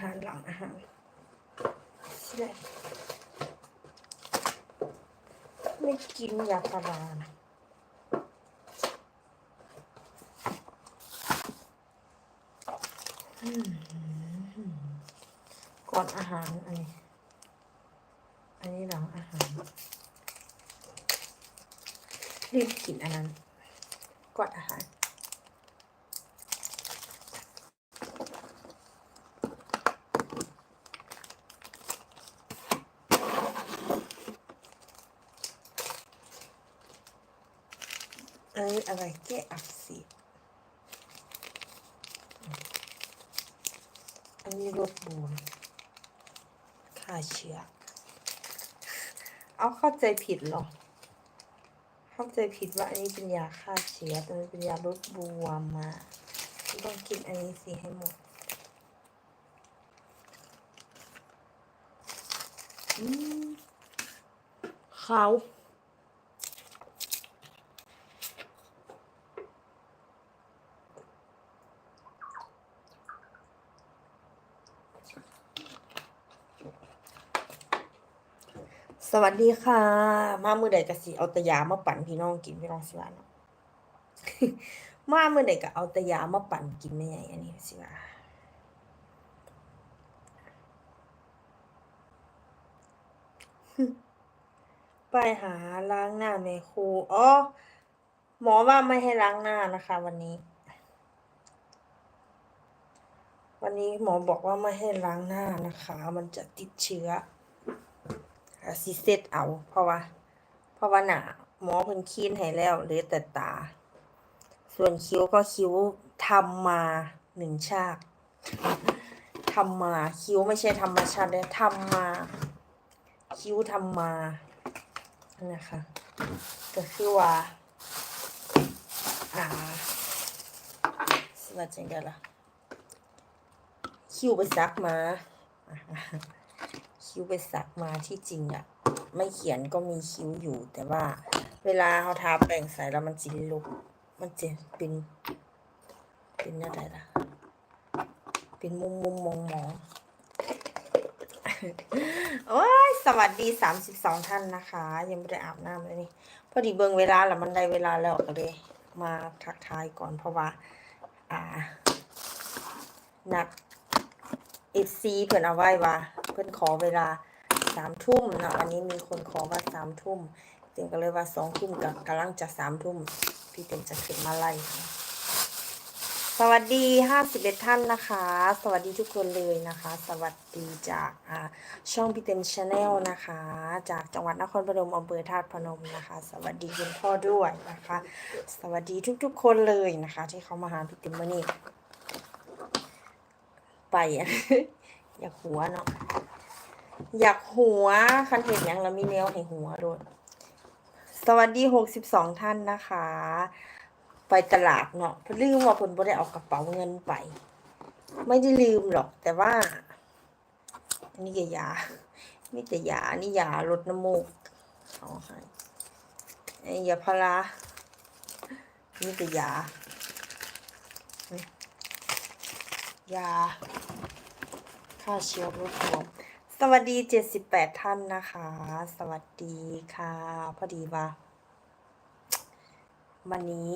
หารหลังอาหารใช่ไม่กินยาพารานะก่อนอาหารอันนี้ อันนี้หลังอาหาร รีบกินอันนั้น ก่อนอาหาร เอ้ยอะไร แก้อักเสบอันนี้รสบูนฆ่าเชื้อ เอาเข้าใจผิดหรอ เข้าใจผิดว่าอันนี้เป็นยาฆ่าเชื้อแต่มันเป็นยาลดบวมมาต้องกินอันนี้สิให้หมดอืมเขา วัสดีค่ะ มามือใดกะสิเอาตะยามาปั่นพี่น้องกินพี่น้องสิว่าเนาะมามือใดก็เอาตะยามาปั่นกินไม่ใหญ่อันนี้สิว่าไปหาล้างหน้าแม่ครูอ๋อหมอว่าไม่ให้ล้างหน้านะคะ วันนี้ วันนี้หมอบอกว่าไม่ให้ล้างหน้านะคะ มันจะติดเชื้อ อาซิเซตเอา เพราะว่า เพราะว่าหนาหมอเพิ่นคีนให้แล้วเหลือแต่ตา ส่วนคิ้วก็คิ้วทำมาหนึ่งชาติทำมาคิ้วไม่ใช่ธรรมชาติเลยทำมา คิ้วทำมานะคะ ก็คือว่า อ่าสวัสดีเด้อล่ะคิ้วไปซักมา คิ้วไปสักมาที่จริงอะไม่เขียนก็มีคิ้วอยู่ แต่ว่า เวลาเขาทาแป้งใส่แล้วมันจิลุก มันจะเป็นเป็นอะไรล่ะ เป็นมุมมุมมองมองโอ้ยสวัสดีสามสิบสองท่านนะคะ ยังไม่ได้อาบน้ำเลยนี่ พอดีเบิงเวลาแล้วมันได้เวลาแล้วก็เลยมาทักทายก่อนเพราะว่า อ่า นัดเอฟซีเพิ่อนเอาไว้ว่า เพิ่อนขอเวลาสามทุ่มเนาะอันนี้มีคนขอว่าสามทุ่มเต็มก็เลยว่าสองทุ่มกับกำลังจะสามทุ่มพี่เต็มจะขึ้นมาไล่สวัสดีห้าสิบเอ็ดท่านนะคะ สวัสดีทุกคนเลยนะคะ สวัสดีจากช่องพี่เต็มชาแนลนะคะ จากจังหวัดนครพนมอำเภอธาตุพนมนะคะ สวัสดีคุณพ่อด้วยนะคะ สวัสดีทุกๆคนเลยนะคะ ที่เขามาหาพี่เต็มมานี่ไป อยากหัวเนาะอยากหัวคันเห็นยังแล้วมีแนวให้หัวด้วยสวัสดีหกสิบสองท่านนะคะ ไปตลาดเนาะพลืมว่าเพิ่นบ่ได้เอากระเป๋าเงินไป ไม่ได้ลืมหรอก แต่ว่าอันนี้ก็ยามีแต่ยานนี้ยาลดน้ำมูกเอาให้ไอ้ยาพารานี่แต่ยายา ฆ่าเชื้อโรครวมสวัสดีเจ็ดสิบแปดท่านนะคะ สวัสดีค่ะ พอดีว่าวันนี้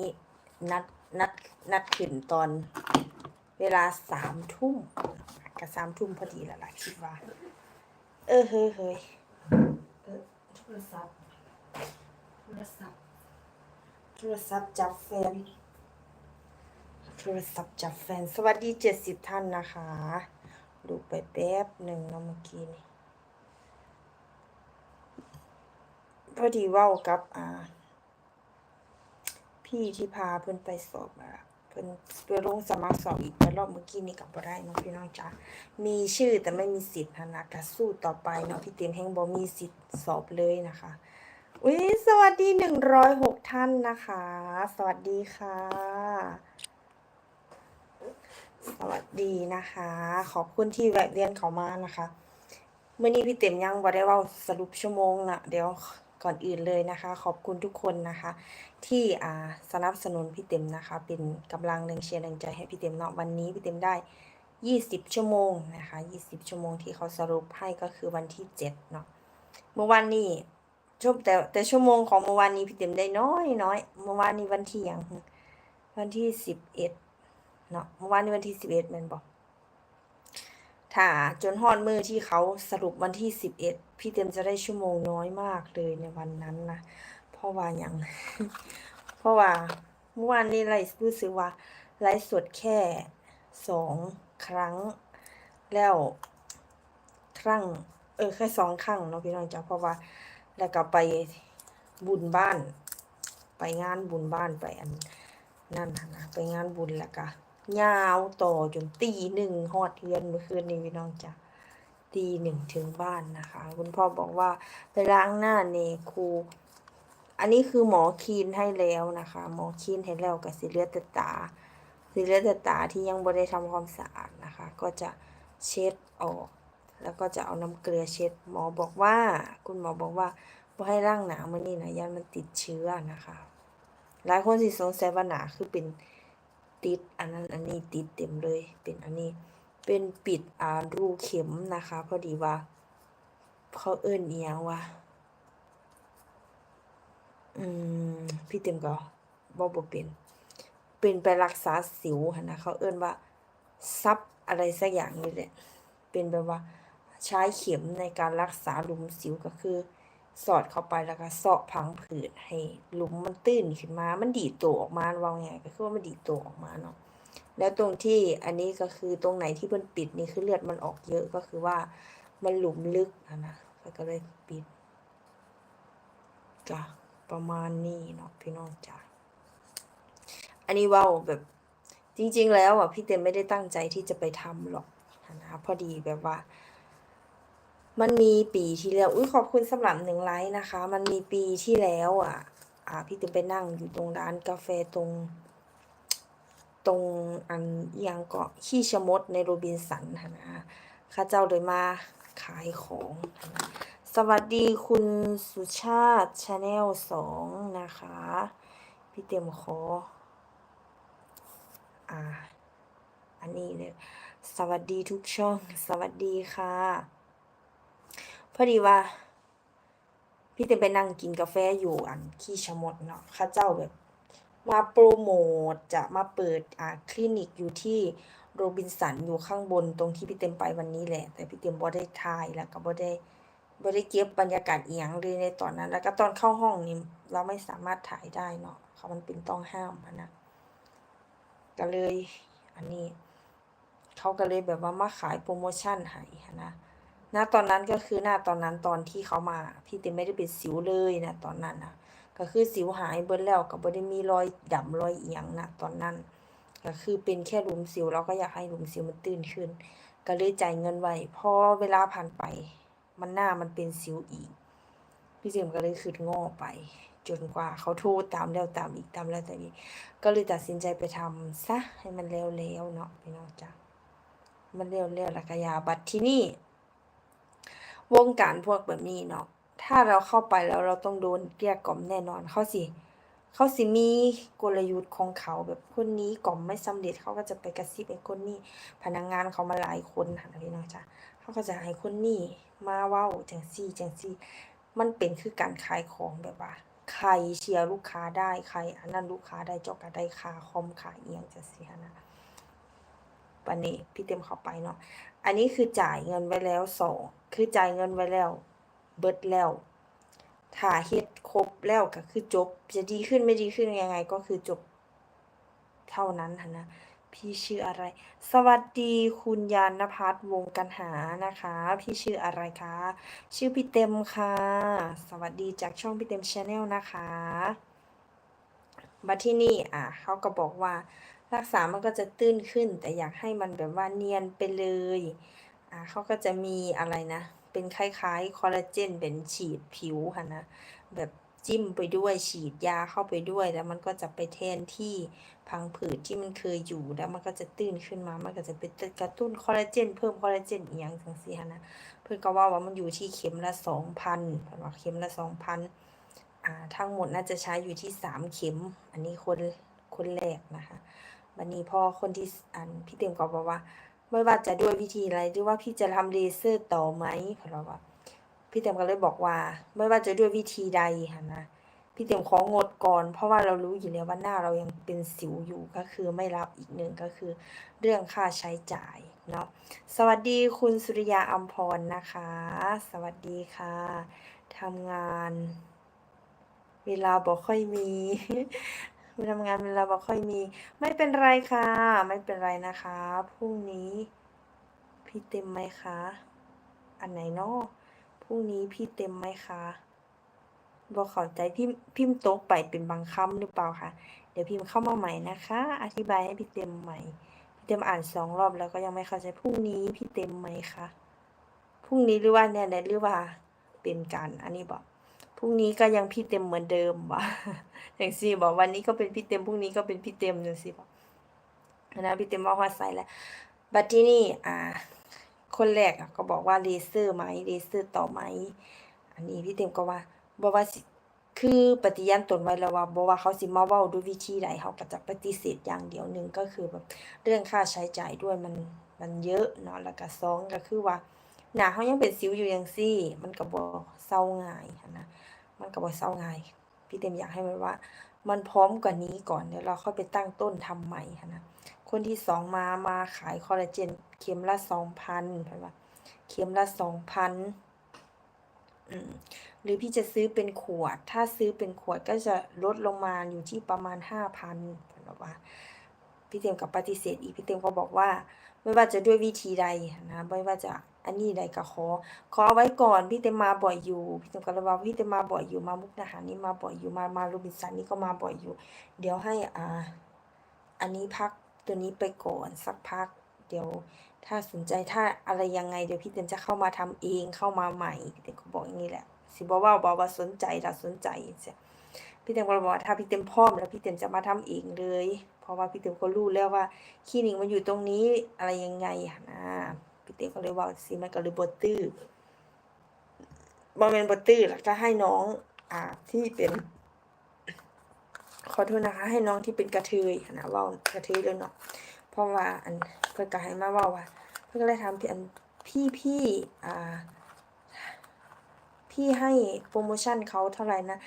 นัดนัดนัดขึ้นตอนเวลาสามทุ่มกับสามทุ่มพอดีแล้วล่ะคิดว่า เออเฮ้ยเฮ้ยเออโทรศัพท์โทรศัพท์โทรศัพท์จับแฟนโทรศัพท์จากแฟน สวัสดีเจ็ดสิบท่านนะคะ ดูไปแป๊บหนึ่งเนาะเมื่อกี้นี่พอดีเว่ากับอ่า พี่ที่พาเพื่อนไปสอบมาเพื่อนเพื่อลงสมัครสอบอีกแต่รอบเมื่อกี้นี่กลับมาได้เนาะพี่น้องจ๋ามีชื่อแต่ไม่มีสิทธิ์นะกะสู้ต่อไปเนาะพี่เต็มแห่งบอมีสิทธิ์สอบเลยนะคะอุ้ยสวัสดีหนึ่งร้อยหกท่านนะคะ สวัสดีค่ะ สวัสดีนะคะ ขอบคุณที่แวะเวียนเขามานะคะเมื่อนี้พี่เต็มยังบ่ได้ว่าสรุปชั่วโมงนะเดี๋ยวก่อนอื่นเลยนะคะ ขอบคุณทุกคนนะคะ ที่อ่าสนับสนุนพี่เต็มนะคะ เป็นกำลังแรงเชียร์แรงใจให้พี่เต็มเนาะวันนี้พี่เต็มได้ยี่สิบชั่วโมงนะคะยี่สิบชั่วโมงที่เขาสรุปให้ก็คือวันที่เจ็ดเนาะเมื่อวานนี้ชั่วแต่แต่ชั่วโมงของเมื่อวานนี้พี่เต็มได้น้อยน้อยเมื่อวานนี้วันที่ยังวันที่สิบ เนาะเมื่อวานนี้วันที่สิบเอ็ดแมันบอกถ้าจนฮอดมือที่เขาสรุปวันที่สิบเอ็ดพี่เต็มจะได้ชั่วโมงน้อยมากเลยในวันนั้นนะเพราะว่าอย่างเพราะว่าเมื่อวานนี้ไลฟ์รู้สึกว่าไลฟ์สดแค่สองครั้ง แล้วครั้ง เออแค่สองครั้งเนาะพี่น้องจ้าเพราะว่าแล้วก็ไปบุญบ้าน ไปงานบุญบ้านไปอันนั่นนะนะไปงานบุญแล้วก็ ยาวต่อจนตีหนึ่งฮอดเทือนเมื่อคืนนี้พี่น้องจ้าตีหนึ่งถึงบ้านนะคะ คุณพ่อบอกว่าไปล้างหน้าเนครู อันนี้คือหมอคีนให้แล้วนะคะ หมอคีนให้แล้วกับสิเลือดตาสิเลือดตาที่ยังบ่ได้ทำความสะอาดนะคะ ก็จะเช็ดออก แล้วก็จะเอาน้ำเกลือเช็ด หมอบอกว่า คุณหมอบอกว่าบ่ให้ร่างหนามันนี่นะยันมันติดเชื้อนะคะ หลายคนสิสงสัยว่าหนาคือเป็น ติดอันนั้นอันนี้ติดเต็มเลย เป็นอันนี้ เป็นปิดอ่ารูเข็มนะคะ พอดีว่าเขาเอิ้นอียงว่าอืมพี่เต็มก็บ่บ่เป็น เป็นไปรักษาสิวนนะเขาเอิ้นว่าซับอะไรสักอย่างนี่แหละ เป็นแบบว่าใช้เข็มในการรักษาหลุมสิวก็คือ สอดเข้าไปแล้วก็เซาะพังผืดให้หลุมมันตื้นขึ้นมา มันดีดตัวออกมาว่าไงก็คือว่ามันดีดตัวออกมาเนาะแล้วตรงที่อันนี้ก็คือตรงไหนที่มันปิดนี่คือเลือดมันออกเยอะก็คือว่ามันหลุมลึกอะนะก็เลยปิดจ้ะประมาณนี้เนาะพี่น้องจ้ะอันนี้ว่าแบบจริง ๆ แล้วอะพี่เต็มไม่ได้ตั้งใจที่จะไปทำหรอกนะพอดีแบบว่า มันมีปีที่แล้ว อุ้ยขอบคุณสำหรับหนึ่งไลค์นะคะ มันมีปีที่แล้วอะ อ่า พี่เต็มไปนั่งอยู่ตรงร้านกาแฟตรง ตรงอันยังเกาะขี้ชะมดในโรบินสันหั้นะข้าเจ้าเลยมาขายของ สวัสดีคุณสุชาติชาแนลสองนะคะ พี่เต็มขอ อ่า อันนี้เลย สวัสดีทุกช่อง สวัสดีค่ะ พอดีว่า พี่เต็มไปนั่งกินกาแฟอยู่อันขี้ชะมดเนาะข้าเจ้าแบบ มาโปรโมทจะมาเปิดอ่าคลินิกอยู่ที่โรบินสันอยู่ข้างบนตรงที่พี่เต็มไปวันนี้แหละ แต่พี่เต็มบ่ได้ถ่ายแล้วก็บ่ได้บ่ได้เก็บบรรยากาศเอียงเลยในตอนนั้น แล้วก็ตอนเข้าห้องนี่เราไม่สามารถถ่ายได้เนาะเขามันเป็นต้องห้ามนะก็เลย อันนี้ เขาก็เลยแบบว่ามาขายโปรโมชั่นให้นะ ณตอนนั้นก็คือหน้าตอนนั้นตอนที่เขามา พี่เต็มไม่ได้เป็นสิวเลยนะตอนนั้นนะก็คือสิวหายเบิดแล้วก็บ่ได้มีรอยดำรอยเอียงนะตอนนั้น ก็คือเป็นแค่หลุมสิวเราก็อยากให้หลุมสิวมันตื้นขึ้น ก็เลยจ่ายเงินไว้พอเวลาผ่านไป มันหน้ามันเป็นสิวอีก พี่เจมก็เลยคืดง้อไป จนกว่าเขาโทรตามแล้วตามอีกตามแล้วตามอีกก็เลยตัดสินใจไปทำซะให้มันแล้วๆเนาะพี่น้องจ้ะมันแล้วๆแล้วก็ยาบัดที่นี่ วงการพวกแบบนี้เนาะถ้าเราเข้าไปแล้วเราต้องโดนเกลี้ยกล่อมแน่นอนเขาสิเขาสิมีกลยุทธ์ของเขาแบบคนนี้กล่อมไม่สำเร็จเขาก็จะไปกระซิบไอ้คนนี้ พนักงานเขามาหลายคนหันพี่น้องจ้ะเขาก็จะให้คนนี้มาเว้าจังซี่จังซี่ มันเป็นคือการขายของแบบว่า ใครเชียร์ลูกค้าได้ใครอันนั้นลูกค้าได้เจ้าก็ได้ค่าคอมค่าเอียงจังซี่นะ วันนี้พี่เต็มเข้าไปเนาะอันนี้คือจ่ายเงินไว้แล้วสองคือจ่ายเงินไว้แล้ว เบิดแล้วถ้าเฮ็ดครบแล้วก็คือจบ จะดีขึ้นไม่ดีขึ้นยังไงก็คือจบเท่านั้นนะพี่ชื่ออะไร สวัสดีคุณยานพัฒน์วงกันหานะคะ พี่ชื่ออะไรคะ ชื่อพี่เต็มค่ะ สวัสดีจากช่องพี่เต็มชาแนลนะคะมาที่นี่อะเขาก็บอกว่า รักษามันก็จะตื้นขึ้น แต่อยากให้มันแบบว่าเนียนไปเลย อ่าเขาก็จะมีอะไรนะ เป็นคล้ายๆคอลลาเจนเป็นฉีดผิวค่ะนะ แบบจิ้มไปด้วยฉีดยาเข้าไปด้วย แล้วมันก็จะไปแทนที่พังผืดที่มันเคยอยู่แล้วมันก็จะตื้นขึ้นมา มันก็จะไปกระตุ้นคอลลาเจนเพิ่มคอลลาเจนอีกอย่างจังซี่ค่ะนะ เพื่อนก็ว่าว่ามันอยู่ที่เข็มละสองพันเพิ่นว่าเข็มละสองพันอ่าทั้งหมดน่าจะใช้อยู่ที่สามเข็ม อันนี้คน คนแรกนะคะวันนี้พอคนที่อันพี่เต็มก็บอกว่า ไม่ว่าจะด้วยวิธีอะไรหรือว่าพี่จะทำเลเซอร์ต่อไหมเพราะว่า พี่เต็มก็เลยบอกว่า ไม่ว่าจะด้วยวิธีใดค่ะนะพี่เต็มของดก่อน เพราะว่าเรารู้อยู่แล้วว่าหน้าเรายังเป็นสิวอยู่ก็คือไม่รับอีกหนึ่งก็คือ เรื่องค่าใช้จ่ายเนาะสวัสดีคุณสุริยาอัมพรนะคะ สวัสดีค่ะทำงาน เวลาบอกค่อยมี ทำงานเวลาบอกค่อยมี ไม่เป็นไรค่ะ ไม่เป็นไรนะคะพรุ่งนี้ พี่เต็มไหมคะ อันไหนเนาะพรุ่งนี้พี่เต็มไหมคะบอกเข้าใจพิมพิมพ์ตกไปเป็นบางคำหรือเปล่าคะเดี๋ยวพิมพ์เข้ามาใหม่นะคะ อธิบายให้พี่เต็มใหม่พี่เต็มอ่านสองรอบแล้วก็ยังไม่เข้าใจพรุ่งนี้พี่เต็มไหมคะพรุ่งนี้หรือว่าเนี่ยหรือว่าเป็นการอันนี้บอก พรุ่งนี้ก็ยังพี่เต็มเหมือนเดิมบ่อย่างซี่บอกวันนี้ก็เป็นพี่เต็มพรุ่งนี้ก็เป็นพี่เต็มอย่างซี่บอกนะพี่เต็มบอกว่าใส่แล้วบัดที่นี่อ่า คนแรกอะก็บอกว่าเลเซอร์ไหมเลเซอร์ต่อไหมอันนี้พี่เต็มก็ว่าบ่ว่าคือปฏิญาณตนไว้แล้วว่าบ่ว่าเขาสิมาเว้าด้วยวิธีใดเขาก็จะปฏิเสธอย่างเดียวหนึ่งก็คือแบบเรื่องค่าใช้จ่ายด้วยมันมันเยอะเนาะแล้วก็สองก็คือว่าหนาเขายังเป็นสิวอยู่จังซี่ มันก็บ่เศร้าง่ายนะ มันก็บ่เศร้าง่ายพี่เต็มอยากให้มันว่า มันพร้อมกว่านี้ก่อนเดี๋ยวเราค่อยไปตั้งต้นทำใหม่นนะคนที่สองมามาขายคอลลาเจนเข็มละสองพันเห็นปะเข็มละสองพันหรือพี่จะซื้อเป็นขวด ถ้าซื้อเป็นขวดก็จะลดลงมาอยู่ที่ประมาณห้าพันเห็นปะพี่เต็มกับปฏิเสธอีกพี่เต็มก็บอกว่า ไม่ว่าจะด้วยวิธีใดนะไม่ว่าจะ อันนี้ใดก็ขอ ขอไว้ก่อนพี่เต็มมาบ่อยอยู่ พี่เต็มก็เลยว่าพี่เต็มมาบ่อยอยู่มามุกดาหารนี่มาบ่อยอยู่มามาโรบินสันนี่ก็มาบ่อยอยู่ เดี๋ยวให้อ่า อันนี้พักตัวนี้ไปก่อนสักพัก เดี๋ยว ถ้าสนใจถ้าอะไรยังไงเดี๋ยวพี่เต็มจะเข้ามาทำเองเข้ามาใหม่พี่เต็มก็บอกอย่างนี้แหละ สิบอกว่าบอกว่าสนใจถ้าสนใจเสียพี่เต็มก็บอกว่าถ้าพี่เต็มพร้อมแล้วพี่เต็มจะมาทำเองเลย เพราะว่าพี่เต็มก็รู้แล้วว่าคลินิกมันอยู่ตรงนี้อะไรยังไงอะนะ พี่เต็มก็เลยว่าสิมันก็เลยบดตื้อบอเป็นบดตื้อแล้วก็ให้น้อง อ่าที่เป็น ขอโทษนะคะ ให้น้องที่เป็นกระเทยนะว่ากระเทยเลยเนาะเพราะว่าอันเพื่อนก็ให้มาว่าว่า เพื่อนก็เลยทำพี่อันพี่พี่อ่าพี่ให้โปรโมชั่นเขาเท่าไหร่นะ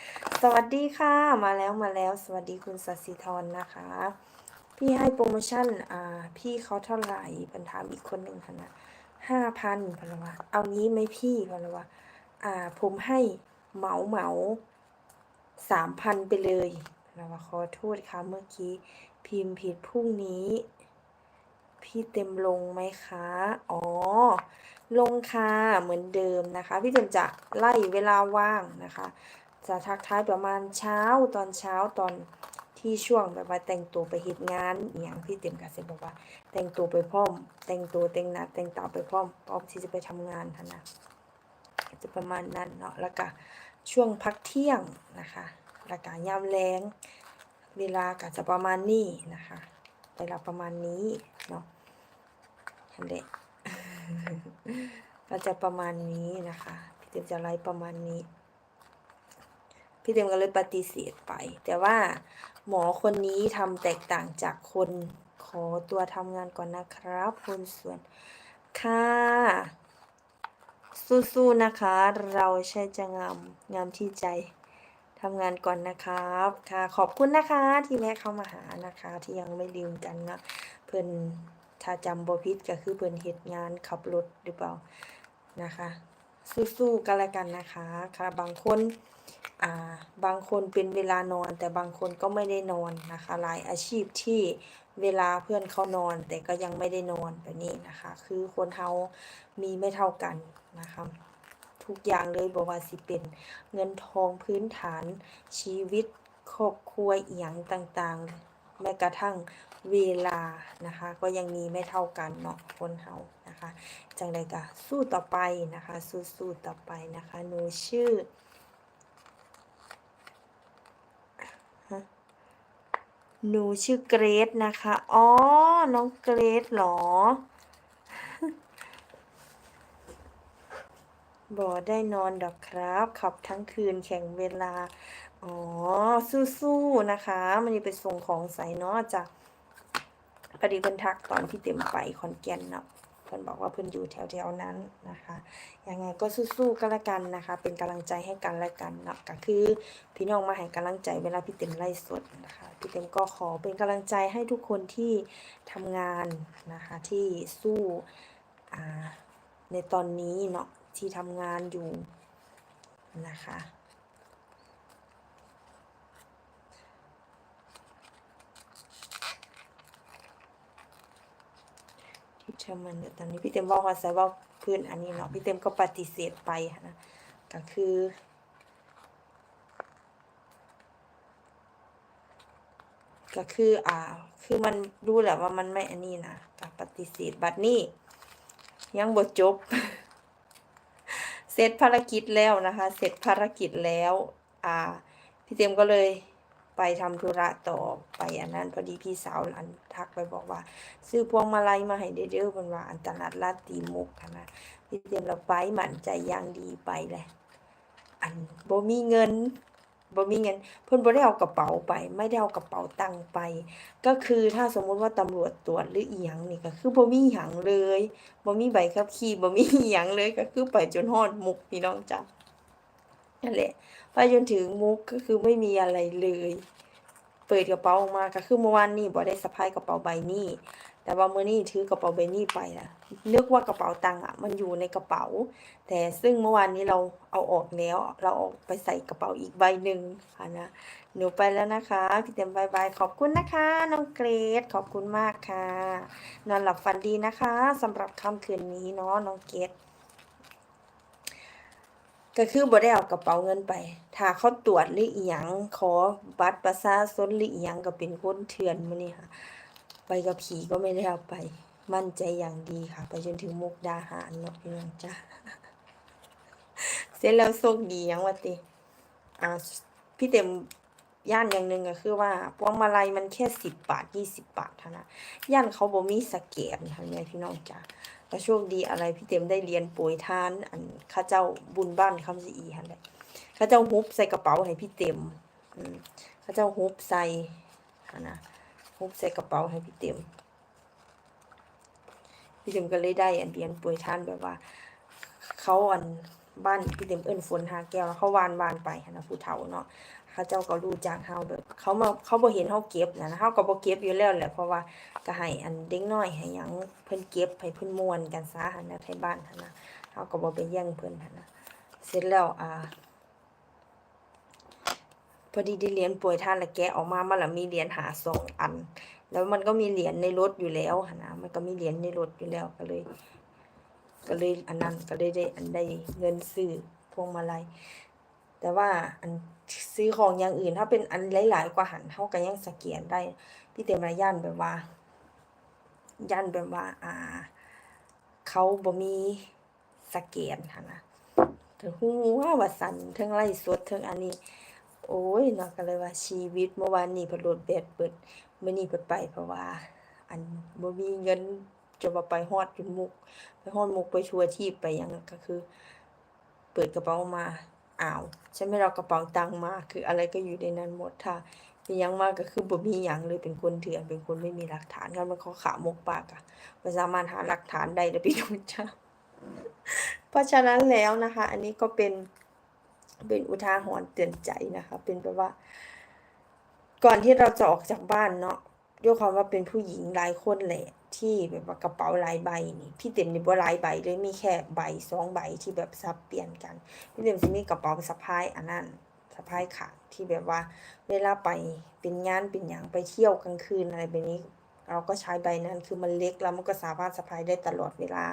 สวัสดีค่ะ มาแล้วมาแล้ว สวัสดีคุณสัสิธรนะคะ พี่ให้โปรโมชั่น อ่า พี่เขาเท่าไหร่ปันถามอีกคนหนึ่งค่ะนะ ห้าพันพนละวะเอางี้ไหมพี่พนละวะอ่า ผมให้เหมาเหมาสามพันไปเลยเราขอโทษค่ะเมื่อกี้ พิมพ์ผิดพรุ่งนี้ พี่เต็มลงไหมคะ อ๋อ ลงค่ะเหมือนเดิมนะคะ พี่เต็มจะไล่เวลาว่างนะคะ จะทักทายประมาณเช้าตอนเช้าตอน ที่ช่วงแบบว่าแต่งตัวไปเหตุงานอหย่างพี่เต็มก็จะบอกว่า แต่งตัวไปพร้อม แต่งตัวแต่งหน้าแต่งตาไปพร้อมพร้อมที่จะไปทำงานท่านนะจะประมาณนั้นเนาะแล้วก็ช่วงพักเที่ยงนะคะแล้วก็ยามแรงเวลาก็จะประมาณนี้นะคะเวลาประมาณนี้เนาะนั่นแหละก็จะประมาณนี้นะคะ พี่เต็มจะไลฟ์ประมาณนี้ พี่เต็มก็เลยปฏิเสธไป แต่ว่า หมอคนนี้ทำแตกต่างจากคนขอตัวทำงานก่อนนะครับ คนส่วนค่ะสู้ๆนะคะ เราใช่จะงามงามที่ใจทำงานก่อนนะครับค่ะ ขอบคุณนะคะที่แวะเข้ามาหานะคะ ที่ยังไม่ลืมกันนะเพิ่นถ้าจำบ่ผิดก็คือเพิ่นเฮ็ดงานขับรถหรือเปล่านะคะ สู้ๆกันละกันนะคะค่ะบางคน บางคนเป็นเวลานอน แต่บางคนก็ไม่ได้นอนนะคะหลายอาชีพที่เวลาเพื่อนเขานอน แต่ก็ยังไม่ได้นอนแบบนี้นะคะ คือคนเฮามีไม่เท่ากันนะคะทุกอย่างเลยบอกว่าสิเป็นเงินทองพื้นฐานชีวิตครอบครัวเอียงต่างๆ แม้กระทั่งเวลานะคะ ก็ยังมีไม่เท่ากันเนาะคนเฮานะคะ จังใดก็สู้ต่อไปนะคะ สู้ๆต่อไปนะคะหนูชื่อฮะ หนูชื่อเกรซนะคะ อ๋อ น้องเกรซเหรอบอได้นอนดอกครับ ขับทั้งคืนแข่งเวลา อ๋อ สู้ๆ นะคะ มันจะไปส่งของใส่เนาะจ้ะพอดีเพิ่นทักตอนที่เต็มไปคอนแกนเนาะ เพิ่อนบอกว่าเพิ่อนอยู่แถวๆนั้นนะคะยังไงก็สู้ๆกันละกันนะคะ เป็นกำลังใจให้กันและกันเนาะก็คือพี่น้องมาให้กำลังใจเวลาพี่เต็มไล่สดนะคะพี่เต็มก็ขอเป็นกำลังใจให้ทุกคนที่ทำงานนะคะที่สู้ในตอนนี้เนาะที่ทำงานอยู่นะคะ ที่มันเดี๋ยตอนนี้พี่เต็มบอกว่าใส่ว่าพื้นอันนี้เนาะพี่เต็มก็ปฏิเสธไปนะก็คือก็คืออ่า คือมันรู้แหละว่ามันไม่อันนี้นะก็ปฏิเสธบัดนี้ยังบ่จบ เสร็จภารกิจแล้วนะคะ เสร็จภารกิจแล้ว อ่า พี่เต็มก็เลย ไปทำธุระต่อไปอันนั้น พอดีพี่สาวอันทักไปบอกว่า ซื้อพวงมาลัยมาให้เด้อเด้อเพิ่นว่าอันตลาดลาดตีมุกนะพี่เตรียมเราไปหมั่นใจอย่างดีไปเลยอันบ่มีเงินบ่มีเงินเพิ่นบ่ได้เอากระเป๋าไป ไม่ได้เอากระเป๋าตังค์ไป ก็คือถ้าสมมุติว่าตำรวจตรวจหรืออีหยังนี่ก็คือบ่มีหยังเลยบ่มีใบขับขี่บ่มีอีหยังเลยก็คือไปจนฮอดมุกพี่น้องจ้ะนั่นแหละ ไปจนถึงมุกก็คือไม่มีอะไรเลย เปิดกระเป๋าออกมาก็คือเมื่อวานนี้บ่ได้สะพายกระเป๋าใบนี้ แต่ว่าเมื่อนี้ถือกระเป๋าใบนี้ไปนะนึกว่ากระเป๋าตังค์อะ มันอยู่ในกระเป๋า แต่ซึ่งเมื่อวานนี้เราเอาออกแล้ว เราเอาไปใส่กระเป๋าอีกใบหนึ่งค่ะนะหนูไปแล้วนะคะพี่เต็มบายบายขอบคุณนะคะ น้องเกรดขอบคุณมากค่ะ นอนหลับฝันดีนะคะสำหรับค่ำคืนนี้เนาะน้องเกรด ก็คือบ่ได้เอากระเป๋าเงินไป ถ้าเขาตรวจหรืออีหยังขอบัตรประชาชนหรืออีหยังก็เป็นคนเถื่อนมื้อนี้ค่ะ ไปกับผีก็ไม่ได้เอาไป มั่นใจอย่างดีค่ะ ไปจนถึงมุกดาหารเนาะพี่น้องจ้าเสร็จแล้วโชคดียังวะติอ่าพี่เต็มย่านอย่างหนึ่งก็คือว่าพวงมาลัยมันแค่สิบบาทยี่สิบบาทเท่านั้นย่านเขาบ่มีสแกนค่ะแม่พี่น้องจ้า ก็โชคดีอะไรพี่เต็มได้เรียนป่วยทาน อันข้าเจ้าบุญบ้านคำสีอีหันแหละข้าเจ้าฮุบใส่กระเป๋าให้พี่เต็มข้าเจ้าฮุบใส่นะฮุบใส่กระเป๋าให้พี่เต็มพี่เต็มก็เลยได้ อันเรียนป่วยทานแบบว่า เขาอัน บ้านพี่เต็มเอิ้นฝนหาแก้วแล้วเขาวานวานไปนะผู้เฒ่าเนาะเขาเจ้าก็รู้จักเฮาแบบเขามาเขาบ่เห็นเฮาเก็บนะเฮาก็บ่เก็บอยู่แล้วแหละเพราะว่าก็ให้อันเด็กน้อยให้หยังเพิ่นเก็บให้เพิ่นม่วนกันซะหั่นนะไทบ้านหั่นนะเฮาก็บ่ไปแย่งเพิ่นหั่นนะเสร็จแล้วอ่าพอดีได้เหรียญป่วยท่านแล้วแกะออกมามันละมีเหรียญหาสองอัน แล้วมันก็มีเหรียญในรถอยู่แล้วหั้นนะมันก็มีเหรียญในรถอยู่แล้วก็เลย ก็เลยอันนั้นก็เลยได้อันได้เงินซื้อพวงมาลัยแต่ว่าอันซื้อของอย่างอื่น ถ้าเป็นอันหลาย ๆ กว่าหันเท่ากันยังสแกนได้พี่เต็มระย่านแบบว่า ย่านแบบว่า อ่า เขาบ่มีสแกนค่ะนะถึงหูว่าว่าสันเทิงไล่สดเทิงอันนี้ โอ้ยเนาะก็เลยว่าชีวิตเมื่อวานนี้พนโหลดแบตเปิดเมื้อนี้เปิดไปเพราะว่า อันบ่มีเงิน จะว่าไปฮอดจนมุก ไปฮอดมุกไปทัวร์ที่ไปยังก็คือ เปิดกระเป๋ามาอ้าวฉันไม่ได้เอากระเป๋าตังมา คืออะไรก็อยู่ในนั้นหมดถ้าเป็นยังมากก็คือบ่มีหยังเลยเป็นคนเถื่อนเป็นคนไม่มีหลักฐานคันมันเขาขามกปากอะบ่สามารถหาหลักฐานได้เด้อพี่น้องจ้าเพราะฉะนั้นแล้วนะคะ อันนี้ก็เป็นเป็นอุทาหรณ์เตือนใจนะคะ เป็นแบบว่า ก่อนที่เราจะออกจากบ้านเนาะด้วยความว่าเป็นผู้หญิงหลายคนแหละ ที่แบบว่ากระเป๋าหลายใบนี่พี่เต็มนี่บ่หลายใบเลยมีแค่ใบสองใบที่แบบซับเปลี่ยนกัน พี่เต็มจะมีกระเป๋าสะพายอันนั้นสะพายขาที่แบบว่า เวลาไปเป็นงานเป็นอย่างไปเที่ยวกลางคืนอะไรแบบนี้เราก็ใช้ใบนั้นคือมันเล็กแล้วมันก็สามารถสะพายได้ตลอดเวลา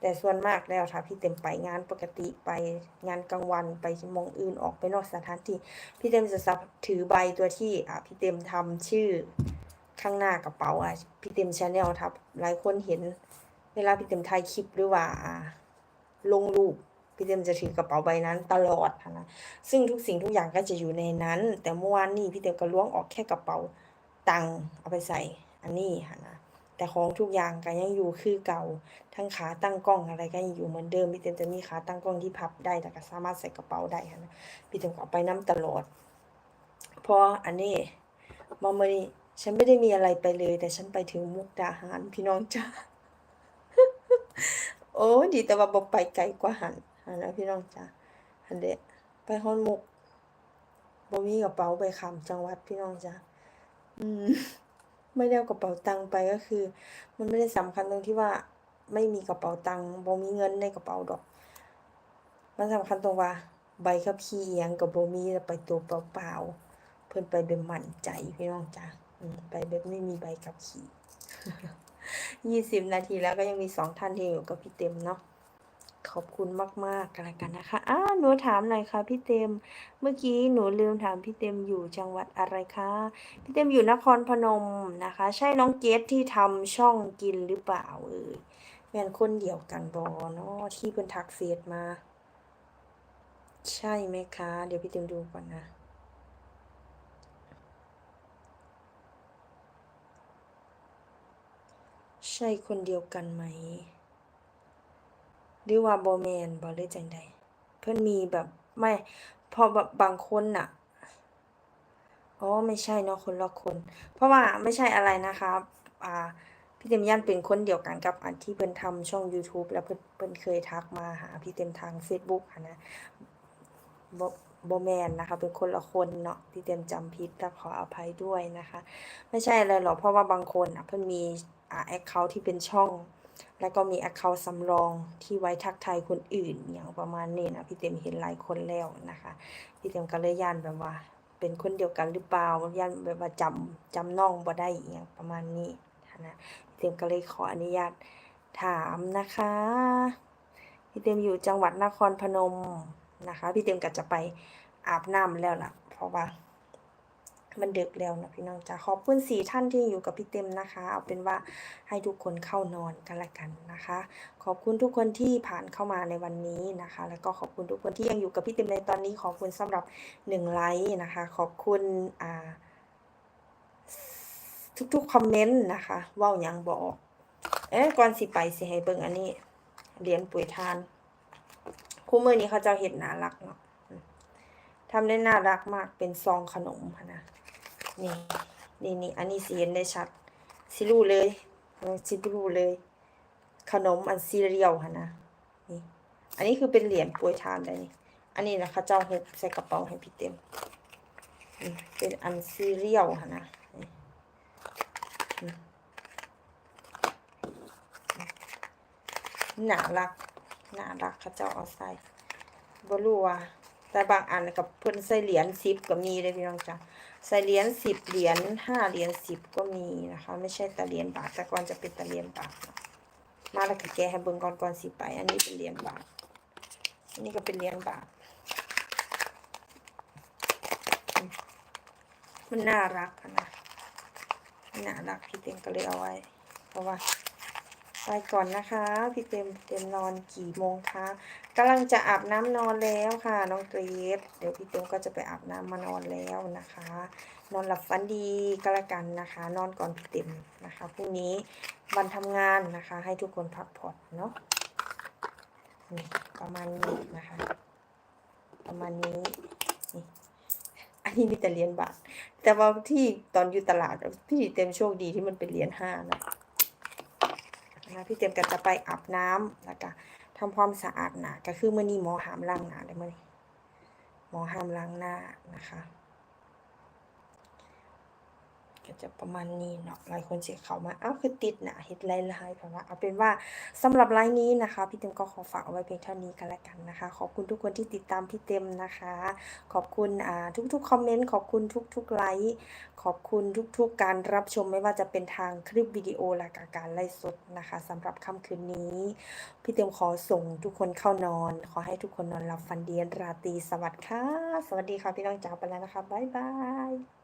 แต่ส่วนมากแล้วถ้าพี่เต็มไปงานปกติไปงานกลางวันไปมองอื่นออกไปนอกสถานที่ พี่เต็มจะสับถือใบตัวที่อะพี่เต็มทำชื่อ ข้างหน้ากระเป๋าอะพี่เต็มชาแนลทับ หลายคนเห็น เวลาพี่เต็มถ่ายคลิปหรือว่าลงรูปพี่เต็มจะถือกระเป๋าใบนั้นตลอดค่ะนะซึ่งทุกสิ่งทุกอย่างก็จะอยู่ในนั้น แต่เมื่อวานนี้พี่เต็มก็ล้วงออกแค่กระเป๋าตังค์เอาไปใส่อันนี้ค่ะนะแต่ของทุกอย่างก็ยังอยู่คือเก่า ทั้งขาตั้งกล้องอะไรก็ยังอยู่เหมือนเดิมพี่เต็มจะมีขาตั้งกล้องที่พับได้แต่ก็สามารถใส่กระเป๋าได้ค่ะนะพี่เต็มก็เอาไปน้ำตลอด พออันนี้มาเมื่อนี้ ฉันไม่ได้มีอะไรไปเลย แต่ฉันไปถึงมุกดาหารพี่น้องจ้าโอ้ดีแต่ว่าบอกไปไกลกว่าหันหันนะพี่น้องจ้าหันเดะไปฮอนมุกบ่มีกระเป๋าไปขามจังหวัดพี่น้องจ้าอืมไม่ได้กระเป๋าตังค์ไปก็คือ มันไม่ได้สำคัญตรงที่ว่า ไม่มีกระเป๋าตังค์บ่มีเงินในกระเป๋าดอก มันสำคัญตรงว่า ใบขับขี่อิหยังกับบ่มีแล้วไปตัวเปล่าๆเพิ่นไปแบบมั่นใจพี่น้องจ้า ไปแบบไม่มีใบขับขี่ยี่สิบนาทีแล้วก็ยังมีสองท่านที่อยู่กับพี่เต็มเนาะขอบคุณมากๆกันแล้วกันนะคะอ้าหนูถามหน่อยค่ะพี่เต็ม เมื่อกี้หนูลืมถามพี่เต็มอยู่จังหวัดอะไรคะพี่เต็มอยู่นครพนมนะคะ ใช่น้องเกดที่ทำช่องกินหรือเปล่าเอ่ยแม่นคนเดียวกันบอเนาะที่เพิ่นทักเฟซมา ใช่ไหมคะ เดี๋ยวพี่เต็มดูก่อนนะ ใช่คนเดียวกันไหม หรือว่าบอแมนบอเลยจังใด เพื่อนมีแบบไม่พอแบบบางคนน่ะอ๋อไม่ใช่เนาะคนละคน เพราะว่าไม่ใช่อะไรนะคะอ่า พี่เต็มย่านเป็นคนเดียวกันกับอันที่เพิ่นทำช่อง YouTube แล้วเพิ่นเพิ่นเคยทักมาหาพี่เต็มทาง Facebook นะบบแมนนะคะเป็นคนละคนเนาะพี่เต็มจำผิดและขออภัยด้วยนะคะ ไม่ใช่อะไรหรอกเพราะว่าบางคนอะเพิ่นมี แอคเคาท์ที่เป็นช่อง แล้วก็มีแอคเคาท์สำรองที่ไว้ทักทายคนอื่นอย่างประมาณนี้นะพี่เต็มเห็นหลายคนแล้วนะคะ พี่เต็มก็เลยย่านแบบว่า เป็นคนเดียวกันหรือเปล่าย่านแบบว่าจำจำน้องบ่ได้อย่างประมาณนี้นะพี่เต็มก็เลยขออนุญาตถามนะคะพี่เต็มอยู่จังหวัดนครพนมนะคะ พี่เต็มก็จะไปอาบน้ำแล้วล่ะ เพราะว่า มันดึกแล้วนะพี่น้องจ้าขอบคุณสี่ท่านที่อยู่กับพี่เต็มนะคะ เอาเป็นว่าให้ทุกคนเข้านอนกันละกันนะคะ ขอบคุณทุกคนที่ผ่านเข้ามาในวันนี้นะคะ แล้วก็ขอบคุณทุกคนที่ยังอยู่กับพี่เต็มในตอนนี้ ขอบคุณสำหรับหนึ่งไลค์นะคะ ขอบคุณอ่าทุกๆคอมเมนต์นะคะว่าหยังบอก เอ๊ะก่อนสิไปสิให้เบิ่งอันนี้เหรียญปุ๋ยทานคู่มือนี้เขาจ้าเห็ดน่ารักเนาะทำได้น่ารักมากเป็นซองขนมนะ นี่ นี่นี่อันนี้สีเห็นได้ชัดสิรู้เลยสิรู้เลย ขนมอันซีเรียลค่ะนะนี่ อันนี้คือเป็นเหรียญปรยทานได้นี่ อันนี้นะคะเจ้าหกใส่กระเป๋าให้พี่เต็ม เป็นอันซีเรียลค่ะนะนี่อืมน่ารักน่ารักเขาเจ้าเอาใส่บรู้ว่าแต่บางอันกับเพิ่นใส่เหรียญสิบก็มีเลยพี่น้องจ้ะ ใส่เหรียญสิบเหรียญห้าเหรียญสิบก็มีนะคะ ไม่ใช่แต่เหรียญบาทแต่ก่อนจะเป็นต่เหรียญบาทมาแล้วก็แกให้เบิ่งก่อนก่อนสิไป อันนี้เป็นเหรียญบาทอันนี้ก็เป็นเหรียญบาท มันน่ารักนะน่ารักพี่เต็มก็เลยเอาไว้ เพราะว่า ไปก่อนนะคะ พี่เต็มเต็มนอนกี่โมงคะกำลังจะอาบน้ำนอนแล้วค่ะ น้องเกรซเดี๋ยวพี่เต็มก็จะไปอาบน้ำมานอนแล้วนะคะ นอนหลับฝันดีก็แล้วกันนะคะ นอนก่อนพี่เต็มนะคะพรุ่งนี้วันทำงานนะคะ ให้ทุกคนพักผ่อนเนาะนี่ประมาณนี้นะคะ ประมาณนี้นี่อันนี้มีแต่เหรียญบาทแต่ว่าที่ตอนอยู่ตลาดพี่เต็มโชคดีที่มันเป็นเหรียญห้านะ นะพี่เจมก็จะไปอาบน้ำแล้วก็ทำความสะอาดหนาก็คือเมื่อนี้หมอห้ามล้างหน้าเลยเมื่อนี้หมอห้ามล้างหน้านะคะ ก็จะประมาณนี้เนาะหลายคนเสียเขามาอ้าวคือติดนาเฮ็ดไลายๆแบบว่าเอาเป็นว่าสำหรับไลน์นี้นะคะ พี่เต็มก็ขอฝากเอาไว้เพียงเท่านี้กันละกันนะคะ ขอบคุณทุกคนที่ติดตามพี่เต็มนะคะ ขอบคุณอ่าทุกๆคอมเมนต์ขอบคุณทุกๆไลค์ขอบคุณทุกๆ การรับชมไม่ว่าจะเป็นทางคลิปวิดีโอและกการไลฟ์สดนะคะสำหรับค่ำคืนนี้ พี่เต็มขอส่งทุกคนเข้านอน ขอให้ทุกคนนอนหลับฝันดีราตรีสวัสดิ์ค่ะ สวัสดีค่ะพี่น้องจ๋าไปแล้วนะคะบ๊ายบาย